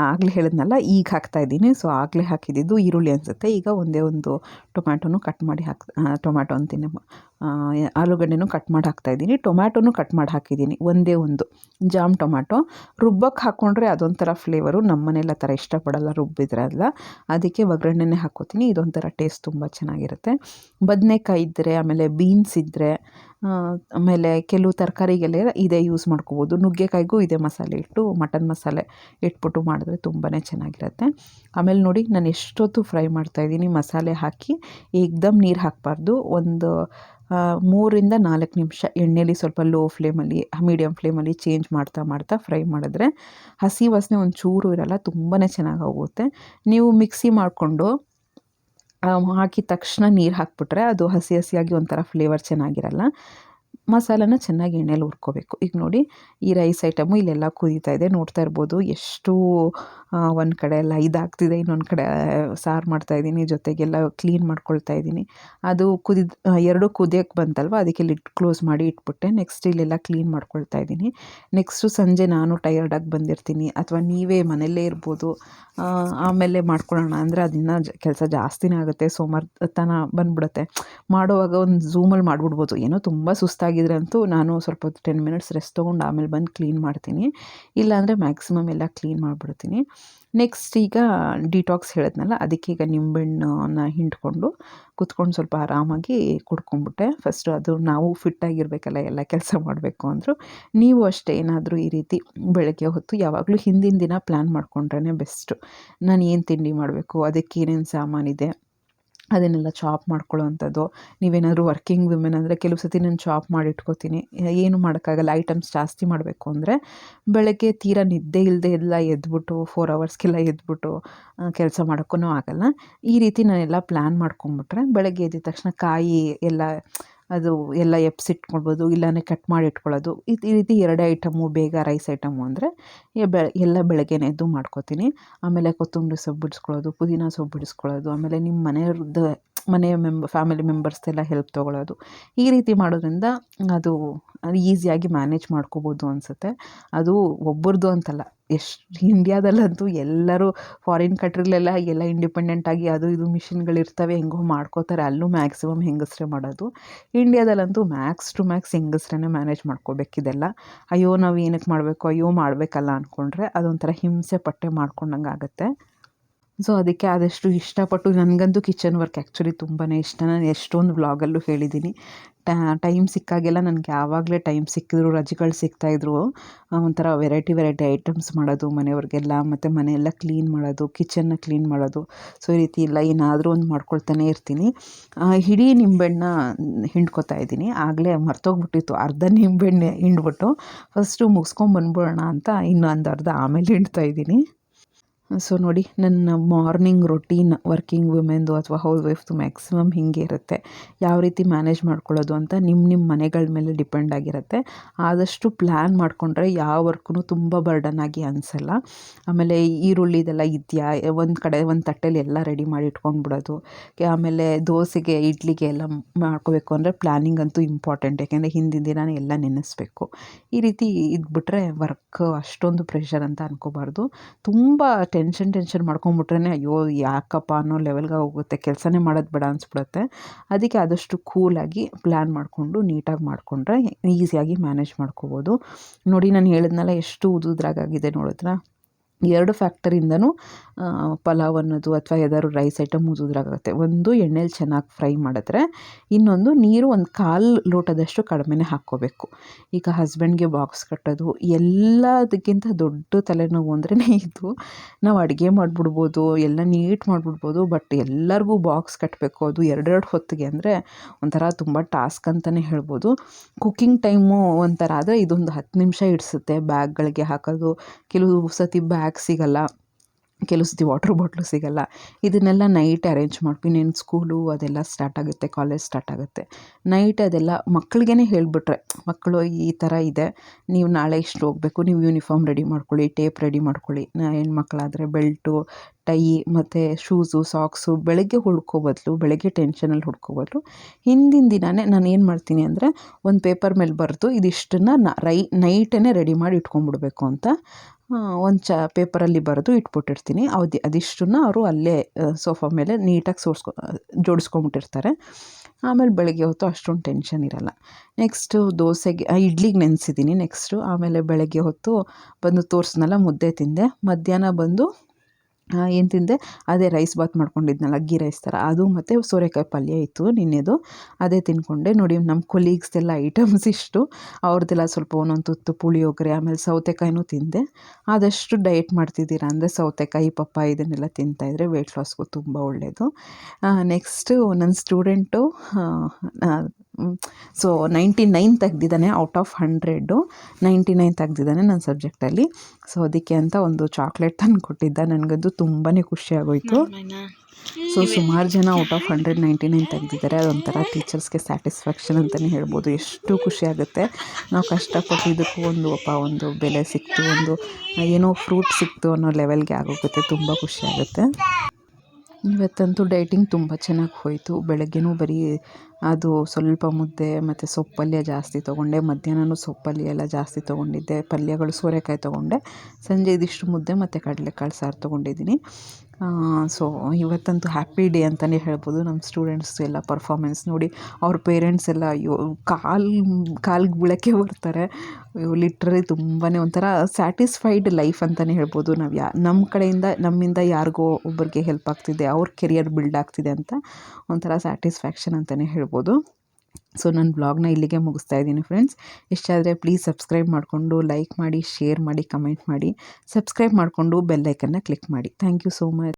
ಆಗಲೇ ಹೇಳಿದ್ನಲ್ಲ, ಈಗ ಹಾಕ್ತಾ ಇದ್ದೀನಿ. ಸೊ ಆಗಲೇ ಹಾಕಿದ್ದಿದ್ದು ಈರುಳ್ಳಿ ಅನಿಸುತ್ತೆ. ಈಗ ಒಂದೇ ಒಂದು ಟೊಮ್ಯಾಟೋನು ಕಟ್ ಮಾಡಿ ಹಾಕ್ ಟೊಮ್ಯಾಟೊ ಅಂತೀನಿ. ಆಲೂಗಡ್ಡೆನೂ ಕಟ್ ಮಾಡಿ ಹಾಕ್ತಾಯಿದ್ದೀನಿ ಟೊಮ್ಯಾಟೋನು ಕಟ್ ಮಾಡಿ ಹಾಕಿದ್ದೀನಿ. ಒಂದೇ ಒಂದು. Jam tomato. ರುಬ್ಬಕ್ಕೆ ಹಾಕ್ಕೊಂಡ್ರೆ ಅದೊಂಥರ ಫ್ಲೇವರು ನಮ್ಮ ಮನೆಯಲ್ಲ ಥರ ಇಷ್ಟಪಡಲ್ಲ ರುಬ್ಬಿದ್ರೆ ಅಲ್ಲ. ಅದಕ್ಕೆ ಒಗ್ಗರಣೆನೇ ಹಾಕ್ಕೋತೀನಿ ಇದೊಂಥರ ಟೇಸ್ಟ್ ತುಂಬ ಚೆನ್ನಾಗಿರುತ್ತೆ. ಬದನೆಕಾಯಿ ಇದ್ದರೆ ಆಮೇಲೆ ಬೀನ್ಸ್ ಇದ್ದರೆ ಆಮೇಲೆ ಕೆಲವು ತರಕಾರಿಗೆಲ್ಲ ಇದೇ ಯೂಸ್ ಮಾಡ್ಕೋಬೋದು. ನುಗ್ಗೆಕಾಯಿಗೂ ಇದೇ ಮಸಾಲೆ ಇಟ್ಟು ಮಟನ್ ಮಸಾಲೆ ಇಟ್ಬಿಟ್ಟು ಮಾಡಿದ್ರೆ ತುಂಬಾ ಚೆನ್ನಾಗಿರುತ್ತೆ. ಆಮೇಲೆ ನೋಡಿ, ನಾನು ಎಷ್ಟೊತ್ತು ಫ್ರೈ ಮಾಡ್ತಾಯಿದ್ದೀನಿ ಮಸಾಲೆ ಹಾಕಿ, ಏಕ್ದಮ್ ನೀರು ಹಾಕಬಾರ್ದು. ಒಂದು ಮೂರಿಂದ ನಾಲ್ಕು ನಿಮಿಷ ಎಣ್ಣೆಲಿ ಸ್ವಲ್ಪ ಲೋ ಫ್ಲೇಮಲ್ಲಿ ಮೀಡಿಯಮ್ ಫ್ಲೇಮಲ್ಲಿ ಚೇಂಜ್ ಮಾಡ್ತಾ ಮಾಡ್ತಾ ಫ್ರೈ ಮಾಡಿದ್ರೆ ಹಸಿ ವಾಸನೆ ಒಂಚೂರು ಇರಲ್ಲ ತುಂಬಾ ಚೆನ್ನಾಗಿ ಹೋಗುತ್ತೆ ನೀವು ಮಿಕ್ಸಿ ಮಾಡಿಕೊಂಡು ಹಾಕಿದ ತಕ್ಷಣ ನೀರು ಹಾಕ್ಬಿಟ್ರೆ ಅದು ಹಸಿ ಹಸಿಯಾಗಿ ಒಂಥರ ಫ್ಲೇವರ್ ಚೆನ್ನಾಗಿರಲ್ಲ. ಮಸಾಲನ ಚೆನ್ನಾಗಿ ಎಣ್ಣೆಲಿ ಹುರ್ಕೋಬೇಕು. ಈಗ ನೋಡಿ ಈ ರೈಸ್ ಐಟಮು ಇಲ್ಲೆಲ್ಲ ಕುದೀತಾ ಇದೆ. ನೋಡ್ತಾ ಇರ್ಬೋದು ಎಷ್ಟು ಒಂದು ಕಡೆ ಎಲ್ಲ ಇದಾಗ್ತಿದೆ, ಇನ್ನೊಂದು ಕಡೆ ಸಾರು ಮಾಡ್ತಾಯಿದ್ದೀನಿ ಜೊತೆಗೆಲ್ಲ ಕ್ಲೀನ್ ಮಾಡ್ಕೊಳ್ತಾ ಇದ್ದೀನಿ. ಅದು ಕುದಿದ ಎರಡು ಕುದಿಯೋಕ್ಕೆ ಬಂತಲ್ವ, ಅದಕ್ಕೆ ಲಿಡ್ ಕ್ಲೋಸ್ ಮಾಡಿ ಇಟ್ಬಿಟ್ಟೆ ನೆಕ್ಸ್ಟ್ ಇಲ್ಲೆಲ್ಲ ಕ್ಲೀನ್ ಮಾಡ್ಕೊಳ್ತಾ ಇದ್ದೀನಿ. ನೆಕ್ಸ್ಟು ಸಂಜೆ ನಾನು ಟಯರ್ಡಾಗಿ ಬಂದಿರ್ತೀನಿ, ಅಥವಾ ನೀವೇ ಮನೆಯಲ್ಲೇ ಇರ್ಬೋದು ಆಮೇಲೆ ಮಾಡ್ಕೊಳ್ಳೋಣ ಅಂದರೆ ಅದನ್ನು ಕೆಲಸ ಜಾಸ್ತಿನೇ ಆಗುತ್ತೆ ಸೋಮಾರ್ತನ ಬಂದ್ಬಿಡುತ್ತೆ. ಮಾಡುವಾಗ ಒಂದು ಝೂಮಲ್ಲಿ ಮಾಡಿಬಿಡ್ಬೋದು, ಏನೋ ತುಂಬ ಸುಸ್ತಾಗಿದ್ರೆ ಅಂತೂ ನಾನು ಸ್ವಲ್ಪ ಹೊತ್ತು ಟೆನ್ ಮಿನಿಟ್ಸ್ ರೆಸ್ಟ್ ತೊಗೊಂಡು ಆಮೇಲೆ ಬಂದು ಕ್ಲೀನ್ ಮಾಡ್ತೀನಿ. ಇಲ್ಲಾಂದರೆ ಮ್ಯಾಕ್ಸಿಮಮ್ ಎಲ್ಲ ಕ್ಲೀನ್ ಮಾಡಿಬಿಡ್ತೀನಿ. ನೆಕ್ಸ್ಟ್ ಈಗ ಡಿಟಾಕ್ಸ್ ಹೇಳಿದ್ನಲ್ಲ, ಅದಕ್ಕೆ ಈಗ ನಿಂಬೆಹಣ್ಣನ್ನ ಹಿಂಡ್ಕೊಂಡು ಕುತ್ಕೊಂಡು ಸ್ವಲ್ಪ ಆರಾಮಾಗಿ ಕುಡ್ಕೊಂಡ್ಬಿಟ್ಟೆ. ಫಸ್ಟು ಅದು ನಾವು ಫಿಟ್ಟಾಗಿರಬೇಕಲ್ಲ ಎಲ್ಲ ಕೆಲಸ ಮಾಡಬೇಕು ಅಂದರು. ನೀವು ಅಷ್ಟೇ ಏನಾದರೂ ಈ ರೀತಿ ಬೆಳಗ್ಗೆ ಹೊತ್ತು ಯಾವಾಗಲೂ ಹಿಂದಿನ ದಿನ ಪ್ಲ್ಯಾನ್ ಮಾಡ್ಕೊಂಡ್ರೇ ಬೆಸ್ಟು ನಾನು ಏನು ತಿಂಡಿ ಮಾಡಬೇಕು, ಅದಕ್ಕೆ ಏನೇನು ಸಾಮಾನಿದೆ ಅದನ್ನೆಲ್ಲ ಚಾಪ್ ಮಾಡ್ಕೊಳ್ಳೋವಂಥದ್ದು. ನೀವೇನಾದರೂ ವರ್ಕಿಂಗ್ ವಿಮೆನ್ ಅಂದರೆ ಕೆಲವು ಸತಿ ನಾನು ಚಾಪ್ ಮಾಡಿ ಇಟ್ಕೋತೀನಿ ಏನು ಮಾಡೋಕ್ಕಾಗಲ್ಲ ಐಟಮ್ಸ್ ಜಾಸ್ತಿ ಮಾಡಬೇಕು ಅಂದರೆ ಬೆಳಗ್ಗೆ ತೀರಾ ನಿದ್ದೆ ಇಲ್ಲದೆ ಎಲ್ಲ ಎದ್ಬಿಟ್ಟು ಫೋರ್ ಅವರ್ಸ್ಗೆಲ್ಲ ಎದ್ಬಿಟ್ಟು ಕೆಲಸ ಮಾಡೋಕ್ಕೂ ಆಗಲ್ಲ. ಈ ರೀತಿ ನಾನೆಲ್ಲ ಪ್ಲ್ಯಾನ್ ಮಾಡ್ಕೊಂಬಿಟ್ರೆ ಬೆಳಗ್ಗೆ ಎದ್ದ ತಕ್ಷಣ ಕಾಯಿ ಎಲ್ಲ ಅದು ಎಲ್ಲ ಎಪ್ಸಿಟ್ಕೊಳ್ಬೋದು ಇಲ್ಲಾಂದರೆ ಕಟ್ ಮಾಡಿ ಇಟ್ಕೊಳ್ಳೋದು. ಇದು ಈ ರೀತಿ ಎರಡು ಐಟಮು ಬೇಗ ರೈಸ್ ಐಟಮು ಅಂದರೆ ಎಲ್ಲ ಬೆಳಗ್ಗೆನೇ ಎದ್ದು ಮಾಡ್ಕೋತೀನಿ. ಆಮೇಲೆ ಕೊತ್ತಂಬರಿ ಸೊಪ್ಪು ಬಿಡಿಸ್ಕೊಳ್ಳೋದು, ಪುದೀನ ಸೊಪ್ಪು ಬಿಡಿಸ್ಕೊಳ್ಳೋದು, ಆಮೇಲೆ ನಿಮ್ಮ ಮನೆಯವ್ರದ್ದು ಮನೆಯ ಮೆಂಬ ಫ್ಯಾಮಿಲಿ ಮೆಂಬರ್ಸ್ದೆಲ್ಲ ಹೆಲ್ಪ್ ತೊಗೊಳ್ಳೋದು. ಈ ರೀತಿ ಮಾಡೋದ್ರಿಂದ ಅದು ಈಸಿಯಾಗಿ ಮ್ಯಾನೇಜ್ ಮಾಡ್ಕೋಬೋದು ಅನಿಸುತ್ತೆ. ಅದು ಒಬ್ಬರದ್ದು ಅಂತಲ್ಲ ಎಷ್ಟು ಇಂಡಿಯಾದಲ್ಲಂತೂ ಎಲ್ಲರೂ ಫಾರಿನ್ ಕಂಟ್ರಿಲೆಲ್ಲ ಎಲ್ಲ ಇಂಡಿಪೆಂಡೆಂಟಾಗಿ ಅದು ಇದು ಮಿಷಿನ್ಗಳಿರ್ತವೆ ಹೆಂಗೋ ಮಾಡ್ಕೋತಾರೆ, ಅಲ್ಲೂ ಮ್ಯಾಕ್ಸಿಮಮ್ ಹೆಂಗಸರೇ ಮಾಡೋದು. ಇಂಡಿಯಾದಲ್ಲಂತೂ ಮ್ಯಾಕ್ಸ್ ಟು ಮ್ಯಾಕ್ಸ್ ಹೆಂಗಸ್ರೇ ಮ್ಯಾನೇಜ್ ಮಾಡ್ಕೋಬೇಕಿದೆಲ್ಲ ಅಯ್ಯೋ, ನಾವು ಏನಕ್ಕೆ ಮಾಡಬೇಕು, ಅಯ್ಯೋ, ಮಾಡಬೇಕಲ್ಲ ಅಂದ್ಕೊಂಡ್ರೆ ಅದೊಂಥರ ಹಿಂಸೆ ಪಟ್ಟೆ ಮಾಡ್ಕೊಂಡಂಗೆ ಆಗುತ್ತೆ ಸೊ ಅದಕ್ಕೆ ಆದಷ್ಟು ಇಷ್ಟಪಟ್ಟು ನನಗಂತೂ ಕಿಚನ್ ವರ್ಕ್ ಆ್ಯಕ್ಚುಲಿ ತುಂಬಾ ಇಷ್ಟ. ನಾನು ಎಷ್ಟೊಂದು ವ್ಲಾಗಲ್ಲೂ ಹೇಳಿದ್ದೀನಿ ಟೈಮ್ ಸಿಕ್ಕಾಗೆಲ್ಲ ನನಗೆ ಯಾವಾಗಲೇ ಟೈಮ್ ಸಿಕ್ಕಿದ್ರು, ರಜೆಗಳು ಸಿಗ್ತಾಯಿದ್ರು ಒಂಥರ ವೆರೈಟಿ ವೆರೈಟಿ ಐಟಮ್ಸ್ ಮಾಡೋದು, ಮನೆಯವ್ರಿಗೆಲ್ಲ ಮತ್ತು ಮನೆಯೆಲ್ಲ ಕ್ಲೀನ್ ಮಾಡೋದು, ಕಿಚನ್ನ ಕ್ಲೀನ್ ಮಾಡೋದು, ಸೊ ಈ ರೀತಿ ಎಲ್ಲ ಏನಾದರೂ ಒಂದು ಮಾಡ್ಕೊಳ್ತಾನೆ ಇರ್ತೀನಿ. ಇಡೀ ನಿಂಬೆಣ್ಣ ಹಿಂಡ್ಕೊತಾ ಇದ್ದೀನಿ. ಆಗಲೇ ಮರ್ತೋಗ್ಬಿಟ್ಟಿತ್ತು. ಅರ್ಧ ನಿಂಬೆಹಣ್ಣೆ ಹಿಂಡ್ಬಿಟ್ಟು, ಫಸ್ಟು ಮುಗಿಸ್ಕೊಂಬಂದ್ಬಿಡೋಣ ಅಂತ ಇನ್ನೊಂದು ಅರ್ಧ ಆಮೇಲೆ ಹಿಂಡ್ತಾ ಇದ್ದೀನಿ. ಸೊ ನೋಡಿ, ನನ್ನ ಮಾರ್ನಿಂಗ್ ರೊಟೀನ್ ವರ್ಕಿಂಗ್ ವುಮೆನ್ದು ಅಥವಾ ಹೌಸ್ ವೈಫ್ದು ಮ್ಯಾಕ್ಸಿಮಮ್ ಹೀಗೆ ಇರುತ್ತೆ. ಯಾವ ರೀತಿ ಮ್ಯಾನೇಜ್ ಮಾಡ್ಕೊಳ್ಳೋದು ಅಂತ ನಿಮ್ಮ ನಿಮ್ಮ ಮನೆಗಳ ಮೇಲೆ ಡಿಪೆಂಡ್ ಆಗಿರುತ್ತೆ. ಆದಷ್ಟು ಪ್ಲ್ಯಾನ್ ಮಾಡಿಕೊಂಡ್ರೆ ಯಾವ ವರ್ಕೂ ತುಂಬ ಬರ್ಡನ್ ಆಗಿ ಅನಿಸಲ್ಲ. ಆಮೇಲೆ ಈರುಳ್ಳಿದೆಲ್ಲ ಇದೆಯಾ? ಒಂದು ಕಡೆ, ಒಂದು ತಟ್ಟೆಲಿ ಎಲ್ಲ ರೆಡಿ ಮಾಡಿ ಇಟ್ಕೊಂಡ್ಬಿಡೋದು. ಆಮೇಲೆ ದೋಸೆಗೆ, ಇಡ್ಲಿಗೆ ಎಲ್ಲ ಮಾಡ್ಕೋಬೇಕು ಅಂದರೆ ಪ್ಲ್ಯಾನಿಂಗ್ ಅಂತೂ ಇಂಪಾರ್ಟೆಂಟ್ ಯಾಕೆಂದರೆ ಹಿಂದಿನ ದಿನ ಎಲ್ಲ ನೆನೆಸ್ಬೇಕು. ಈ ರೀತಿ ಇದ್ಬಿಟ್ರೆ ವರ್ಕ್ ಅಷ್ಟೊಂದು ಪ್ರೆಷರ್ ಅಂತ ಅನ್ಕೋಬಾರ್ದು. ತುಂಬ ಟೆನ್ಷನ್ ಟೆನ್ಷನ್ ಮಾಡ್ಕೊಂಬಿಟ್ರೆ ಅಯ್ಯೋ, ಯಾಕಪ್ಪ ಅನ್ನೋ ಲೆವೆಲ್ಗೆ ಹೋಗುತ್ತೆ. ಕೆಲಸನೇ ಮಾಡೋದು ಬೇಡ ಅನಿಸ್ಬಿಡುತ್ತೆ. ಅದಕ್ಕೆ ಆದಷ್ಟು ಕೂಲಾಗಿ ಪ್ಲ್ಯಾನ್ ಮಾಡಿಕೊಂಡು ನೀಟಾಗಿ ಮಾಡಿಕೊಂಡ್ರೆ ಈಸಿಯಾಗಿ ಮ್ಯಾನೇಜ್ ಮಾಡ್ಕೋಬೋದು. ನೋಡಿ, ನಾನು ಹೇಳಿದ್ನಲ್ಲ ಎಷ್ಟು ಉದುದ್ರಾಗಿದೆ ನೋಡಿದ್ರಾ? ಎರಡು ಫ್ಯಾಕ್ಟರಿಂದನೂ ಪಲಾವ್ ಅನ್ನೋದು ಅಥವಾ ಯಾವ್ದಾದ್ರು ರೈಸ್ ಐಟಮ್ ಉದುದ್ರಾಗುತ್ತೆ ಒಂದು ಎಣ್ಣೆಲಿ ಚೆನ್ನಾಗಿ ಫ್ರೈ ಮಾಡಿದ್ರೆ, ಇನ್ನೊಂದು ನೀರು ಒಂದು ಕಾಲು ಲೋಟದಷ್ಟು ಕಡಿಮೆನೆ ಹಾಕ್ಕೋಬೇಕು. ಈಗ ಹಸ್ಬೆಂಡ್ಗೆ ಬಾಕ್ಸ್ ಕಟ್ಟೋದು, ಎಲ್ಲದಕ್ಕಿಂತ ದೊಡ್ಡ ತಲೆನೋವು ಅಂದ್ರೇ ಇದು. ನಾವು ಅಡುಗೆ ಮಾಡಿಬಿಡ್ಬೋದು, ಎಲ್ಲ ನೀಟ್ ಮಾಡಿಬಿಡ್ಬೋದು ಬಟ್ ಎಲ್ಲರಿಗೂ ಬಾಕ್ಸ್ ಕಟ್ಟಬೇಕು ಅದು ಎರಡೆರಡು ಹೊತ್ತಿಗೆ ಅಂದರೆ ಒಂಥರ ತುಂಬ ಟಾಸ್ಕ್ ಅಂತಲೇ ಹೇಳ್ಬೋದು. ಕುಕ್ಕಿಂಗ್ ಟೈಮು ಒಂಥರ ಆದರೆ ಇದೊಂದು ಹತ್ತು ನಿಮಿಷ ಹಿಡಿಸುತ್ತೆ ಬ್ಯಾಗ್ಗಳಿಗೆ ಹಾಕೋದು. ಕೆಲವು ಸತಿ ಬ್ಯಾಗ್ ಸಿಗಲ್ಲ, ಕೆಲವು ಸತಿ ವಾಟ್ರ್ ಬಾಟ್ಲು ಸಿಗಲ್ಲ. ಇದನ್ನೆಲ್ಲ ನೈಟ್ ಅರೇಂಜ್ ಮಾಡ್ತೀವಿ. ಇನ್ನೇನು ಸ್ಕೂಲು ಅದೆಲ್ಲ ಸ್ಟಾರ್ಟ್ ಆಗುತ್ತೆ ಕಾಲೇಜ್ ಸ್ಟಾರ್ಟ್ ಆಗುತ್ತೆ. ನೈಟ್ ಅದೆಲ್ಲ ಮಕ್ಕಳಿಗೇ ಹೇಳಿಬಿಟ್ರೆ, ಮಕ್ಕಳು ಈ ಥರ ಇದೆ, ನೀವು ನಾಳೆ ಇಷ್ಟು ಹೋಗಬೇಕು, ನೀವು ಯೂನಿಫಾರ್ಮ್ ರೆಡಿ ಮಾಡ್ಕೊಳ್ಳಿ ಟೇಪ್ ರೆಡಿ ಮಾಡ್ಕೊಳ್ಳಿ. ಹೆಣ್ಮಕ್ಳಾದರೆ ಬೆಲ್ಟು ಟೈ ಮತ್ತು ಶೂಸು ಸಾಕ್ಸು ಬೆಳಗ್ಗೆ ಹುಡ್ಕೋ ಬದಲು, ಬೆಳಗ್ಗೆ ಟೆನ್ಷನಲ್ಲಿ ಹುಡ್ಕೋ ಬದಲು, ಹಿಂದಿನ ದಿನವೇ ನಾನು ಏನು ಮಾಡ್ತೀನಿ ಅಂದರೆ ಒಂದು ಪೇಪರ್ ಮೇಲೆ ಬರೆದು ಇದಿಷ್ಟನ್ನು ನ, ರೈ ನೈಟೇ ರೆಡಿ ಮಾಡಿ ಇಟ್ಕೊಂಡ್ಬಿಡ್ಬೇಕು ಅಂತ ಒಂದು ಚ ಪೇಪರಲ್ಲಿ ಬರೆದು ಇಟ್ಬಿಟ್ಟಿರ್ತೀನಿ. ಅದು ಅದಿಷ್ಟನ್ನು ಅವರು ಅಲ್ಲೇ ಸೋಫಾ ಮೇಲೆ ನೀಟಾಗಿ ಸೋರ್ಸ್ಕೊ ಜೋಡಿಸ್ಕೊಂಬಿಟ್ಟಿರ್ತಾರೆ. ಆಮೇಲೆ ಬೆಳಗ್ಗೆ ಹೊತ್ತು ಅಷ್ಟೊಂದು ಟೆನ್ಷನ್ ಇರೋಲ್ಲ. ನೆಕ್ಸ್ಟು ದೋಸೆಗೆ ಇಡ್ಲಿಗೆ ನೆನೆಸಿದ್ದೀನಿ ನೆಕ್ಸ್ಟು. ಆಮೇಲೆ ಬೆಳಗ್ಗೆ ಹೊತ್ತು ಬಂದು ತೋರಿಸ್ನಲ್ಲ ಮುದ್ದೆ ತಿಂದೆ. ಮಧ್ಯಾಹ್ನ ಬಂದು ಏನು ತಿಂದೆ? ಅದೇ ರೈಸ್ ಬಾತ್ ಮಾಡ್ಕೊಂಡಿದ್ನಲ್ಲ ಅಗ್ಗಿ ರೈಸ್ ಥರ ಅದು ಮತ್ತು ಸೋರೆಕಾಯಿ ಪಲ್ಯ ಇತ್ತು, ನಿನ್ನೆದು. ಅದೇ ತಿನ್ಕೊಂಡೆ. ನೋಡಿ ನಮ್ಮ ಕೊಲೀಗ್ಸ್ದೆಲ್ಲ ಐಟಮ್ಸ್ ಇಷ್ಟು. ಅವ್ರದ್ದೆಲ್ಲ ಸ್ವಲ್ಪ ಒಂದೊಂದು ತುತ್ತು ಪುಳಿಯೋಗರೆ ಆಮೇಲೆ ಸೌತೆಕಾಯಿನೂ ತಿಂದೆ. ಆದಷ್ಟು ಡಯಟ್ ಮಾಡ್ತಿದ್ದೀರಾ ಅಂದರೆ ಸೌತೆಕಾಯಿ ಪಪ್ಪ ಇದನ್ನೆಲ್ಲ ತಿಂತಾಯಿದ್ರೆ ವೆಯ್ಟ್ ಲಾಸ್ಗೂ ತುಂಬ ಒಳ್ಳೆಯದು ನೆಕ್ಸ್ಟು ನನ್ನ student so ninety nine ತೆಗ್ದಿದ್ದಾನೆ out of hundred ninety nine ತೆಗ್ದಿದ್ದಾನೆ ನನ್ನ ಸಬ್ಜೆಕ್ಟಲ್ಲಿ ಸೊ ಅದಕ್ಕೆ ಅಂತ ಒಂದು ಚಾಕ್ಲೇಟ್ ತಂದು ಕೊಟ್ಟಿದ್ದ. ನನಗದು ತುಂಬಾ ಖುಷಿ ಆಗೋಯಿತು. ಸೊ ಸುಮಾರು ಜನ out of hundred ninety nine ತೆಗ್ದಿದ್ದಾರೆ. ಅದೊಂಥರ ಟೀಚರ್ಸ್ಗೆ ಸ್ಯಾಟಿಸ್ಫ್ಯಾಕ್ಷನ್ ಅಂತಲೇ ಹೇಳ್ಬೋದು. ಎಷ್ಟು ಖುಷಿ ಆಗುತ್ತೆ. ನಾವು ಕಷ್ಟಪಟ್ಟಿದ್ದಕ್ಕೂ ಒಂದು ಒಪ್ಪ ಒಂದು ಬೆಲೆ ಸಿಕ್ತು. ಒಂದು ಏನೋ ಫ್ರೂಟ್ ಸಿಕ್ತು ಅನ್ನೋ ಲೆವೆಲ್ಗೆ ಆಗೋಗುತ್ತೆ. ತುಂಬ ಖುಷಿಯಾಗುತ್ತೆ ಇವತ್ತಂತೂ ಡೈಟಿಂಗ್ ತುಂಬ ಚೆನ್ನಾಗಿ ಹೋಯಿತು. ಬೆಳಗ್ಗೆನೂ ಬರೀ ಅದು ಸ್ವಲ್ಪ ಮುದ್ದೆ ಮತ್ತು ಸೊಪ್ಪು ಪಲ್ಯ ಜಾಸ್ತಿ ತೊಗೊಂಡೆ. ಮಧ್ಯಾಹ್ನನೂ ಸೊಪ್ಪು ಪಲ್ಯ ಎಲ್ಲ ಜಾಸ್ತಿ ತೊಗೊಂಡಿದ್ದೆ. ಪಲ್ಯಗಳು ಸೋರೆಕಾಯಿ ತೊಗೊಂಡೆ. ಸಂಜೆ ಇದಿಷ್ಟು ಮುದ್ದೆ ಮತ್ತು ಕಡಲೆಕಾಳು ಸಾರು ತೊಗೊಂಡಿದ್ದೀನಿ. ಸೊ ಇವತ್ತಂತೂ ಹ್ಯಾಪಿ ಡೇ ಅಂತಲೇ ಹೇಳ್ಬೋದು. ನಮ್ಮ ಸ್ಟೂಡೆಂಟ್ಸ್ ಎಲ್ಲ ಪರ್ಫಾಮೆನ್ಸ್ ನೋಡಿ, ಅವ್ರ ಪೇರೆಂಟ್ಸ್ ಎಲ್ಲ ಅಯ್ಯೋ, ಕಾಲು ಕಾಲಿಗೆ ಬೀಳೋಕ್ಕೆ ಬರ್ತಾರೆ. ಲಿಟ್ರಲಿ ತುಂಬಾ ಒಂಥರ ಸ್ಯಾಟಿಸ್ಫೈಡ್ ಲೈಫ್ ಅಂತಲೇ ಹೇಳ್ಬೋದು. ನಾವು ಯಾ ನಮ್ಮ ಕಡೆಯಿಂದ, ನಮ್ಮಿಂದ ಯಾರಿಗೋ ಒಬ್ಬರಿಗೆ ಹೆಲ್ಪ್ ಆಗ್ತಿದೆ, ಅವ್ರ ಕೆರಿಯರ್ ಬಿಲ್ಡ್ ಆಗ್ತಿದೆ ಅಂತ ಒಂಥರ ಸ್ಯಾಟಿಸ್ಫ್ಯಾಕ್ಷನ್ ಅಂತಲೇ ಹೇಳ್ಬೋದು. ಸೊ ನನ್ನ ಬ್ಲಾಗ್ನ ಇಲ್ಲಿಗೆ ಮುಗಿಸ್ತಾ ಇದ್ದೀನಿ ಫ್ರೆಂಡ್ಸ್ ಇಷ್ಟ ಪ್ಲೀಸ್ ಸಬ್ಸ್ಕ್ರೈಬ್ ಮಾಡಿಕೊಂಡು ಲೈಕ್ ಮಾಡಿ ಶೇರ್ ಮಾಡಿ ಕಮೆಂಟ್ ಮಾಡಿ. ಸಬ್ಸ್ಕ್ರೈಬ್ ಮಾಡಿಕೊಂಡು ಬೆಲ್ಲೈಕನ್ನ ಕ್ಲಿಕ್ ಮಾಡಿ. Thank you so much